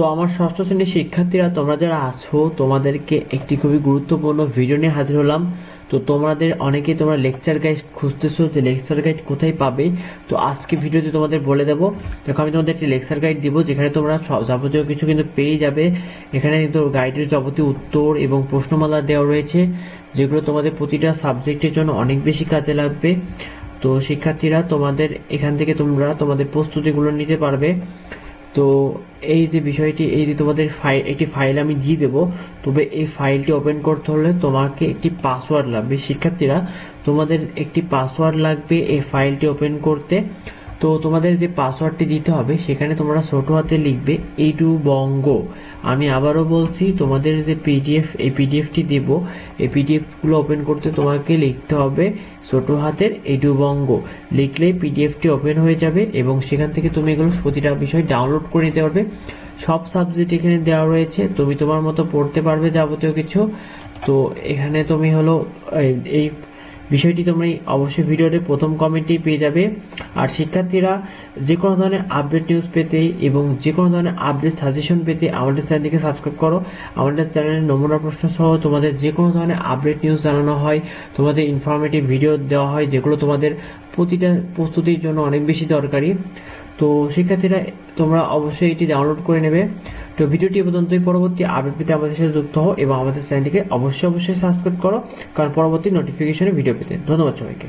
তো আমার ষষ্ঠ শ্রেণির শিক্ষার্থীরা, তোমরা যারা আছো, তোমাদেরকে একটি খুবই গুরুত্বপূর্ণ ভিডিও নিয়ে হাজির হলাম। তো তোমাদের অনেকেই তোমরা লেকচার গাইড খুঁজতেছো, যে লেকচার গাইড কোথায় পাবে? তো আজকে ভিডিওতে তোমাদের বলে দেবো। দেখো, আমি তোমাদের একটি লেকচার গাইড দিব, যেখানে তোমরা যাবতীয় কিছু কিন্তু পেয়ে যাবে। এখানে কিন্তু গাইডের যাবতীয় উত্তর এবং প্রশ্নমালা দেওয়া রয়েছে, যেগুলো তোমাদের প্রতিটা সাবজেক্টের জন্য অনেক বেশি কাজে লাগবে। তো শিক্ষার্থীরা, তোমাদের এখান থেকে তোমরা তোমাদের প্রস্তুতিগুলো নিতে পারবে। তো এই যে বিষয়টি, এই যে তোমাদের ফাইল একটি ফাইল আমি দিয়ে দেবো, তবে এই ফাইলটি ওপেন করতে হলে তোমাকে একটি পাসওয়ার্ড লাগবে। শিক্ষার্থীরা, তোমাদের একটি পাসওয়ার্ড লাগবে এই ফাইলটি ওপেন করতে। তো তোমাদের যে পাসওয়ার্ডটি দিতে হবে, সেখানে তোমরা ছোট হাতে লিখবে এইটু বঙ্গ। আমি আবারও বলছি, তোমাদের যে পিডিএফ এই পিডিএফটি দেব। এই পিডিএফগুলো ওপেন করতে তোমাকে লিখতে হবে ছোট হাতের এইটু বঙ্গ। লিখলেই পিডিএফটি ওপেন হয়ে যাবে এবং সেখান থেকে তুমি এগুলো প্রতিটা বিষয় ডাউনলোড করে নিতে পারবে। সব সাবজেক্ট এখানে দেওয়া রয়েছে। তুমি তোমার মতো পড়তে পারবে যাবতীয় কিছু। তো এখানে তুমি হলো, এই বিষয়টি তোমরা অবশ্যই ভিডিওতে প্রথম কমেন্টেই পেয়ে যাবে। আর শিক্ষার্থীরা যে কোনো ধরনের আপডেট নিউজ পেতে এবং যে কোনো ধরনের আপডেট সাজেশন পেতে আমাদের চ্যানেলটিকে সাবস্ক্রাইব করো। আমাদের চ্যানেলের নমুনা প্রশ্ন সহ তোমাদের যে কোনো ধরনের আপডেট নিউজ জানানো হয়, তোমাদের ইনফরমেটিভ ভিডিও দেওয়া হয়, যেগুলো তোমাদের প্রতিটা প্রস্তুতির জন্য অনেক বেশি দরকারি। তো শিক্ষার্থীরা তোমরা অবশ্যই এটি ডাউনলোড করে নেবে। তো ভিডিওটি পর্যন্তই। পরবর্তী আপডেট পেতে আমাদের সাথে যুক্ত হও এবং আমাদের চ্যানেলটিকে অবশ্যই অবশ্যই সাবস্ক্রাইব করো, কারণ পরবর্তী নোটিফিকেশনের ভিডিও পেতে। ধন্যবাদ সবাইকে।